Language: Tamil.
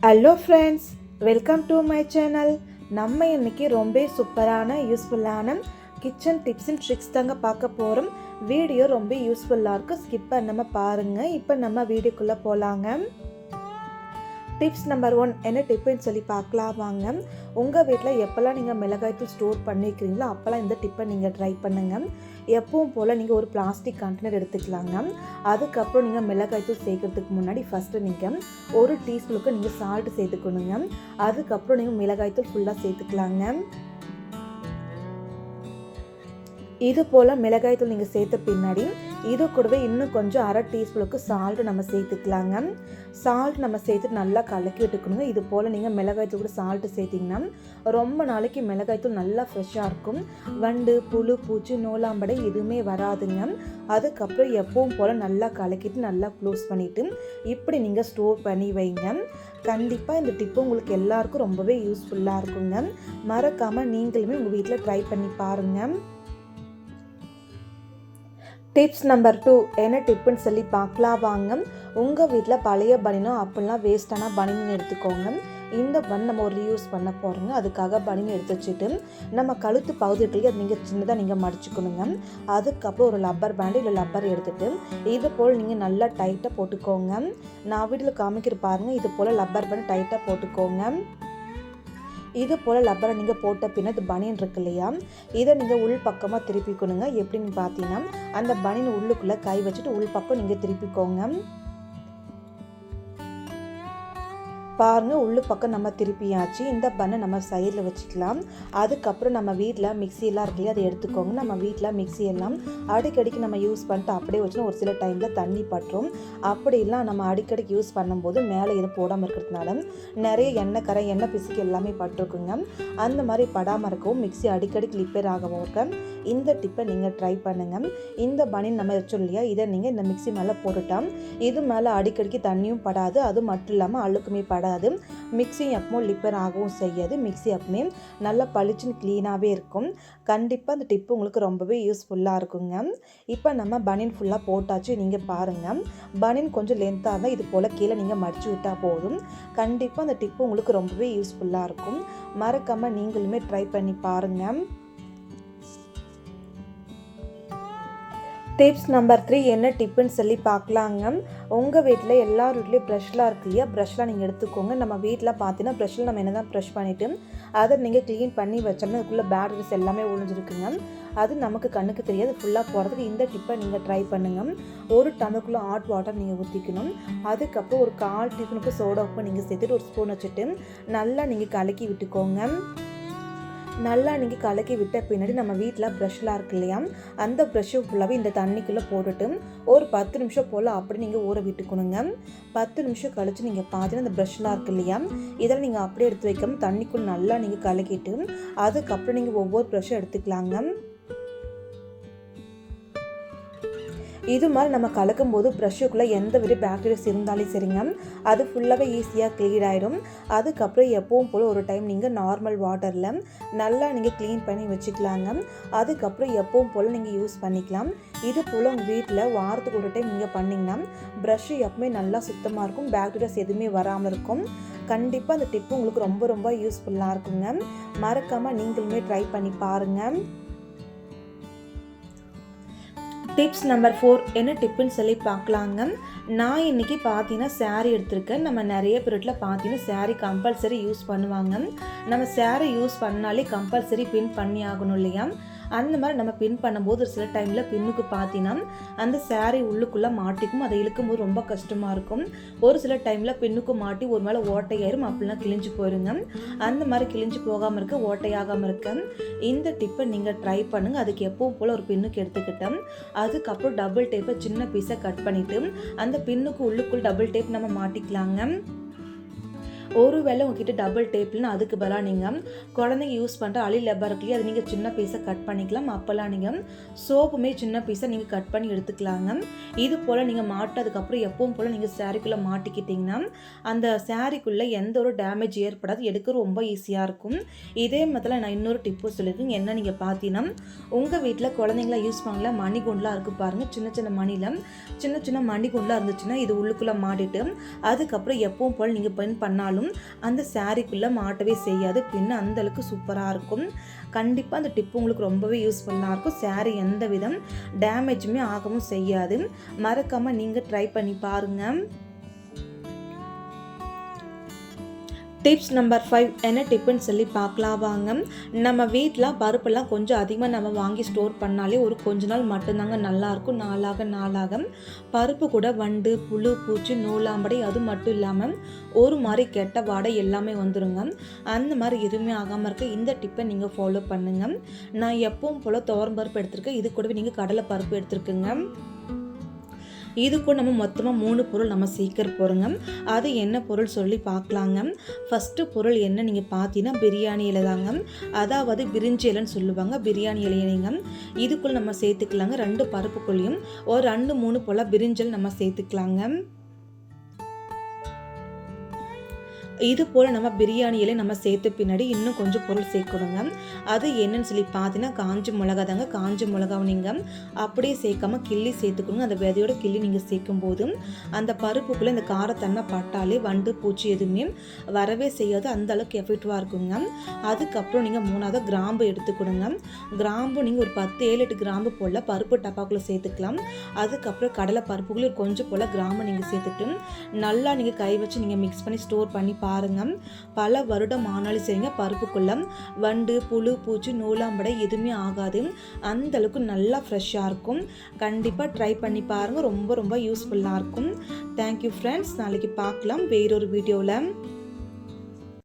Hello friends welcome to my channel நம்ம இன்னைக்கு ரொம்ப சூப்பரான யூஸ்ஃபுல்லான கிச்சன் டிப்ஸ் அண்ட் ட்ரிக்ஸ் தாங்க பார்க்க போகிறோம் வீடியோ ரொம்ப யூஸ்ஃபுல்லாக இருக்கும் ஸ்கிப் பண்ணாமல் பாருங்கள் இப்போ நம்ம வீடியோக்குள்ளே போகலாங்க டிப்ஸ் நம்பர் ஒன் என்ன டிப்புன்னு சொல்லி பார்க்கலாம் வாங்க. உங்கள் வீட்டில் எப்போல்லாம் நீங்கள் மிளகாய்த்தூள் ஸ்டோர் பண்ணிக்கிறீங்களோ அப்போல்லாம் இந்த டிப்பை நீங்கள் ட்ரை பண்ணுங்கள் எப்பவும் போல் நீங்கள் ஒரு பிளாஸ்டிக் கண்டெய்னர் எடுத்துக்கலாங்க அதுக்கப்புறம் நீங்கள் மிளகாய் தூள் சேர்க்கறதுக்கு முன்னாடி ஃபஸ்ட்டு நீங்கள் ஒரு டீஸ்பூனுக்கு நீங்கள் சால்ட் சேர்த்துக்கணுங்க அதுக்கப்புறம் நீங்கள் மிளகாய் தூள் ஃபுல்லாக சேர்த்துக்கலாங்க இது போல் மிளகாய்த்தூள் நீங்கள் சேர்த்த பின்னாடி இது கூடவே இன்னும் கொஞ்சம் அரை டீஸ்பூனுக்கு சால்ட் நம்ம சேர்த்துக்கலாங்க. சால்ட் நம்ம சேர்த்துட்டு நல்லா கலக்கி விட்டுக்கணுங்க. இது போல் நீங்கள் மிளகாய்த்தூள் கூட சால்ட்டு சேர்த்திங்கன்னா ரொம்ப நாளைக்கு மிளகாய்த்தூள் நல்லா ஃப்ரெஷ்ஷாக இருக்கும். வண்டு புழு பூச்சி நோலாம்படை எதுவுமே வராதுங்க. அதுக்கப்புறம் எப்பவும் போல் நல்லா கலக்கிட்டு நல்லா க்ளோஸ் பண்ணிவிட்டு இப்படி நீங்கள் ஸ்டோர் பண்ணி வைங்க. கண்டிப்பாக இந்த டிப்பு உங்களுக்கு எல்லாருக்கும் ரொம்பவே யூஸ்ஃபுல்லாக இருக்குங்க. மறக்காமல் நீங்களுமே உங்கள் வீட்டில் ட்ரை பண்ணி பாருங்கள் டிப்ஸ் நம்பர் டூ என்ன டிப்புன்னு சொல்லி பார்க்கலாம் வாங்க. உங்கள் வீட்டில் பழைய பனினோ அப்படிலாம் வேஸ்டான பனின்னு எடுத்துக்கோங்க. இந்த பன் நம்ம ஒரு ரீயூஸ் பண்ண போகிறோங்க அதுக்காக பனின்னு எடுத்து வச்சுட்டு நம்ம கழுத்து பகுதி அது நீங்கள் சின்னதாக நீங்கள் மடிச்சுக்கணுங்க. அதுக்கப்புறம் ஒரு லப்பர் பேண்டு இல்லை லப்பர் எடுத்துகிட்டு இது போல் நீங்கள் நல்லா டைட்டாக போட்டுக்கோங்க. நான் வீட்டில் காமிக்கிற பாருங்கள் இது போல் லப்பர் பேண்டு டைட்டாக போட்டுக்கோங்க. இது போல் லப்பரை நீங்கள் போட்ட பின்னது பனியன் இருக்கு இல்லையா? இதை நீங்கள் உள் பக்கமாக திருப்பிக்கணுங்க. எப்படின்னு பார்த்தீங்கன்னா அந்த பனியன் உள்ளுக்குள்ளே கை வச்சுட்டு உள் பக்கம் நீங்கள் திருப்பிக்கோங்க. பாருங்க உள்ளு பக்கம் நம்ம திருப்பியாச்சு. இந்த பண்ணை நம்ம சைடில் வச்சுக்கலாம். அதுக்கப்புறம் நம்ம வீட்டில் மிக்சியெல்லாம் இருக்கு இல்லையா அதை எடுத்துக்கோங்க. நம்ம வீட்டில் மிக்சி எல்லாம் அடிக்கடிக்கு நம்ம யூஸ் பண்ணிட்டு அப்படியே வச்சுன்னா ஒரு சில டைமில் தண்ணி பற்றும். அப்படிலாம் நம்ம அடிக்கடிக்கு யூஸ் பண்ணும்போது மேலே இது போடாமல் இருக்கிறதுனால நிறைய எண்ணெய் கரை எண்ணெய் பிசுக்கு எல்லாமே பட்டிருக்குங்க. அந்த மாதிரி படாமல் இருக்கவும் மிக்சி அடிக்கடிக்கு ரிப்பேர் ஆகவும் இருக்க இந்த டிப்பை நீங்கள் ட்ரை பண்ணுங்கள் இந்த பனின் நம்ம வச்சோம் இல்லையா இதை நீங்கள் இந்த மிக்சி மேலே போட்டுட்டோம். இது மேலே அடிக்கடிக்கு தண்ணியும் படாது. அது மட்டும் இல்லாமல் அழுக்குமே படாது. மிக்சி எப்பவும் லிப்பர் ஆகவும் செய்யாது. மிக்சி எப்பவுமே நல்லா பளிச்சுன்னு க்ளீனாகவே இருக்கும். கண்டிப்பாக அந்த டிப்பு உங்களுக்கு ரொம்பவே யூஸ்ஃபுல்லாக இருக்குங்க. இப்போ நம்ம பனின் ஃபுல்லாக போட்டாச்சு. நீங்கள் பாருங்கள் பனின் கொஞ்சம் லென்த்தாக இருந்தால் இது போல் கீழே நீங்கள் மடிச்சு விட்டால் போதும். கண்டிப்பாக அந்த டிப்பு உங்களுக்கு ரொம்பவே யூஸ்ஃபுல்லாக இருக்கும். மறக்காமல் நீங்களுமே ட்ரை பண்ணி பாருங்கள் டிப்ஸ் நம்பர் த்ரீ என்ன டிப்புன்னு சொல்லி பார்க்கலாங்க. உங்கள் வீட்டில் எல்லார் வீட்லேயும் ப்ரெஷ்லாம் இருக்கு இல்லையா நீங்கள் எடுத்துக்கோங்க. நம்ம வீட்டில் பார்த்தீங்கன்னா ப்ரெஷ்ஷில் நம்ம என்ன தான் ப்ரெஷ் பண்ணிவிட்டு அதை நீங்கள் க்ளீன் பண்ணி வச்சோம்னா அதுக்குள்ளே பேட்டரிஸ் எல்லாமே ஒழிஞ்சிருக்குங்க அது நமக்கு கண்ணுக்கு தெரியாது. ஃபுல்லாக போகிறதுக்கு இந்த டிப்பை நீங்கள் ட்ரை பண்ணுங்கள் ஒரு டம்ளருக்குள்ளே ஹாட் வாட்டர் நீங்கள் ஊற்றிக்கணும் அதுக்கப்புறம் ஒரு கால் டிஃபனுக்கு சோடா உப்பு நீங்கள் சேர்த்துட்டு ஒரு ஸ்பூன் வச்சுட்டு நல்லா நீங்கள் கலக்கி விட்டுக்கோங்க. நல்லா நீங்கள் கலக்கி விட்ட பின்னாடி நம்ம வீட்டில் ப்ரஷ்லாம் இருக்கு இல்லையா? அந்த ப்ரஷ்ஷு ஃபுல்லாகவே இந்த தண்ணிக்குள்ளே போட்டுட்டு ஒரு பத்து நிமிஷம் போல் அப்படி நீங்கள் ஊற விட்டுக்கணுங்க. பத்து நிமிஷம் கழித்து நீங்கள் பார்த்தீங்கன்னா அந்த ப்ரஷ்லாம் இருக்கு இல்லையா? இதெல்லாம் நீங்கள் அப்படியே எடுத்து வைக்காமல் தண்ணிக்குள்ளே நல்லா நீங்கள் கலக்கிட்டு அதுக்கப்புறம் நீங்கள் ஒவ்வொரு ப்ரஷ்ஷும் எடுத்துக்கலாங்க. இது மாதிரி நம்ம கலக்கும் போது ப்ரஷ்ஷுக்குள்ளே எந்த வித பாக்டீரியாஸ் இருந்தாலும் சரிங்க. அது ஃபுல்லாகவே ஈஸியாக க்ளீன் ஆகிடும் அதுக்கப்புறம் எப்பவும் போல் ஒரு டைம் நீங்கள் நார்மல் வாட்டரில் நல்லா நீங்கள் க்ளீன் பண்ணி வச்சுக்கலாங்க. அதுக்கப்புறம் எப்பவும் போல் நீங்கள் யூஸ் பண்ணிக்கலாம். இது போல் உங்கள் வீட்டில் வாரத்துக்கு ஒரு டைம் நீங்கள் பண்ணிங்கன்னா ப்ரஷ்ஷு எப்பவுமே நல்லா சுத்தமாக இருக்கும். பேக்டீரியாஸ் எதுவுமே வராமல் இருக்கும். கண்டிப்பாக அந்த டிப்பு உங்களுக்கு ரொம்ப ரொம்ப யூஸ்ஃபுல்லாக இருக்குங்க. மறக்காமல் நீங்களுமே ட்ரை பண்ணி பாருங்கள் டிப்ஸ் நம்பர் ஃபோர் என்ன டிப்புன்னு சொல்லி பார்க்கலாங்க. நான் இன்றைக்கி பார்த்தீங்கன்னா சேரீ எடுத்திருக்கேன். நம்ம நிறைய பேரில் பார்த்தீங்கன்னா சேரீ கம்பல்சரி யூஸ் பண்ணுவாங்க. நம்ம சேரீ யூஸ் பண்ணாலே கம்பல்சரி பின் பண்ணி ஆகணும் இல்லையா? அந்த மாதிரி நம்ம பின் பண்ணும்போது ஒரு சில டைமில் பின்னுக்கு பார்த்தீங்கன்னா அந்த சேரீ உள்ளுக்குள்ளே மாட்டிக்கும். அதை இழுக்கும்போது ரொம்ப கஷ்டமாக இருக்கும். ஒரு சில டைமில் பின்னுக்கு மாட்டி ஒரு மேலே ஓட்டையாயிரும். அப்படிலாம் கிழிஞ்சு போயிருங்க. அந்த மாதிரி கிழிஞ்சு போகாமல் இருக்க ஓட்டையாகாமல் இருக்க இந்த டிப்பை நீங்கள் ட்ரை பண்ணுங்கள் அதுக்கு எப்பவும் போல் ஒரு பின்னுக்கு எடுத்துக்கிட்டேன் அதுக்கப்புறம் டபுள் டேப்பை சின்ன பீஸை கட் பண்ணிவிட்டு அந்த பின்னுக்கு உள்ளுக்குள் டபுள் டேப் நம்ம மாட்டிக்கலாங்க. ஒருவேளை உங்ககிட்ட டபுள் டேப்லன்னு அதுக்கு பதிலாக நீங்கள் குழந்தைங்க யூஸ் பண்ணுற அலி லெப்பர் இருக்குல்லையே அது நீங்கள் சின்ன பீஸை கட் பண்ணிக்கலாம். அப்போல்லாம் நீங்கள் சோப்புமே சின்ன பீஸை நீங்கள் கட் பண்ணி எடுத்துக்கலாங்க. இது போல் நீங்கள் மாட்டதுக்கப்புறம் எப்பவும் போல் நீங்கள் சேரீக்குள்ளே மாட்டிக்கிட்டிங்கன்னா அந்த சேரீக்குள்ளே எந்த ஒரு டேமேஜ் ஏற்படாது. எடுக்க ரொம்ப ஈஸியாக இருக்கும். இதே மாதிரி நான் இன்னொரு டிப்பு சொல்லியிருக்கேன். என்ன நீங்கள் பார்த்தீங்கன்னா உங்கள் வீட்டில் குழந்தைங்களாம் யூஸ் பண்ணல மணிகுண்டெலாம் இருக்குது பாருங்கள் சின்ன சின்ன மணியில் சின்ன சின்ன மணிகுண்டெலாம் இருந்துச்சுன்னா இது உள்ளுக்குள்ளே மாட்டிட்டு அதுக்கப்புறம் எப்பவும் போல் நீங்கள் பென் பண்ணாலும் இருந்தாலும் அந்த சாரீக்குள்ளே மாட்டவே செய்யாது. பின்ன அந்தளவுக்கு சூப்பராக இருக்கும். கண்டிப்பாக அந்த டிப்பு உங்களுக்கு ரொம்பவே யூஸ்ஃபுல்லாக இருக்கும். சாரீ எந்த விதம் டேமேஜுமே ஆகவும் செய்யாது. மறக்காமல் நீங்கள் ட்ரை பண்ணி பாருங்கள் டிப்ஸ் நம்பர் ஃபைவ் என்ன டிப்புன்னு சொல்லி பார்க்கலாம் வாங்க. நம்ம வீட்டில் பருப்பெல்லாம் கொஞ்சம் அதிகமாக நம்ம வாங்கி ஸ்டோர் பண்ணாலே ஒரு கொஞ்ச நாள் மட்டும்தாங்க நல்லாயிருக்கும். நாளாக நாளாக பருப்பு கூட வண்டு புழு பூச்சி நூலாம்படை அது மட்டும் இல்லாமல் ஒரு மாதிரி கெட்ட வாடை எல்லாமே வந்துருங்க. அந்த மாதிரி எதுவுமே ஆகாமல் இருக்க இந்த டிப்பை நீங்கள் ஃபாலோ பண்ணுங்கள் நான் எப்பவும் போல் துவரம் பருப்பு எடுத்திருக்கேன். இது கூடவே நீங்கள் கடலை பருப்பு எடுத்துருக்குங்க. இதுக்கும் நம்ம மொத்தமாக மூணு பொருள் நம்ம சீக்கிர போகிறோங்க அது என்ன பொருள் சொல்லி பார்க்கலாங்க. ஃபஸ்ட்டு பொருள் என்ன நீங்கள் பார்த்தீங்கன்னா பிரியாணி இலை தாங்க. அதாவது பிரிஞ்சி இலைன்னு சொல்லுவாங்க பிரியாணி இலையினைங்க இதுக்குள்ளே நம்ம சேர்த்துக்கலாங்க ரெண்டு பருப்புக்குள்ளேயும் ஒரு ரெண்டு மூணு போல் பிரிஞ்சல் நம்ம சேர்த்துக்கலாங்க. இது போல் நம்ம பிரியாணியிலே நம்ம சேர்த்து பின்னாடி இன்னும் கொஞ்சம் பொருள் சேர்க்கணுங்க. அது என்னன்னு சொல்லி பார்த்தீங்கன்னா காஞ்ச மிளகா தாங்க காஞ்ச மிளகாவை நீங்கள் அப்படியே சேர்க்காம கிள்ளி சேர்த்துக்கணுங்க. அந்த விதையோட கிள்ளி நீங்கள் சேர்க்கும் போது அந்த பருப்புக்குள்ளே இந்த காரத்தன்மை பட்டாலே வண்டு பூச்சி எதுவுமே வரவே செய்யாது. அந்த அளவுக்கு எஃபெக்டிவாக இருக்குங்க. அதுக்கப்புறம் நீங்கள் மூணாவது கிராம்பு எடுத்துக்கணுங்க. கிராம்பு நீங்கள் ஒரு பத்து ஏழு எட்டு கிராம்பு போல் பருப்பு டப்பாக்குள்ளே சேர்த்துக்கலாம். அதுக்கப்புறம் கடலை பருப்புக்குள்ளே கொஞ்சம் போல் கிராம்பு நீங்கள் சேர்த்துட்டு நல்லா நீங்கள் கை வச்சு நீங்கள் மிக்ஸ் பண்ணி ஸ்டோர் பண்ணி பாருங்கள் பல வருடம் ஆனாலும் சரிங்க பருப்புக்குள்ள வண்டு புழு பூச்சி நூலாம்படை எதுவுமே ஆகாது. அந்த அளவுக்கு நல்லா ஃப்ரெஷ்ஷாக இருக்கும். கண்டிப்பாக ட்ரை பண்ணி பாருங்கள் ரொம்ப ரொம்ப யூஸ்ஃபுல்லாக இருக்கும். தேங்க்யூ ஃப்ரெண்ட்ஸ் நாளைக்கு பார்க்கலாம். வேறொரு வீடியோவில்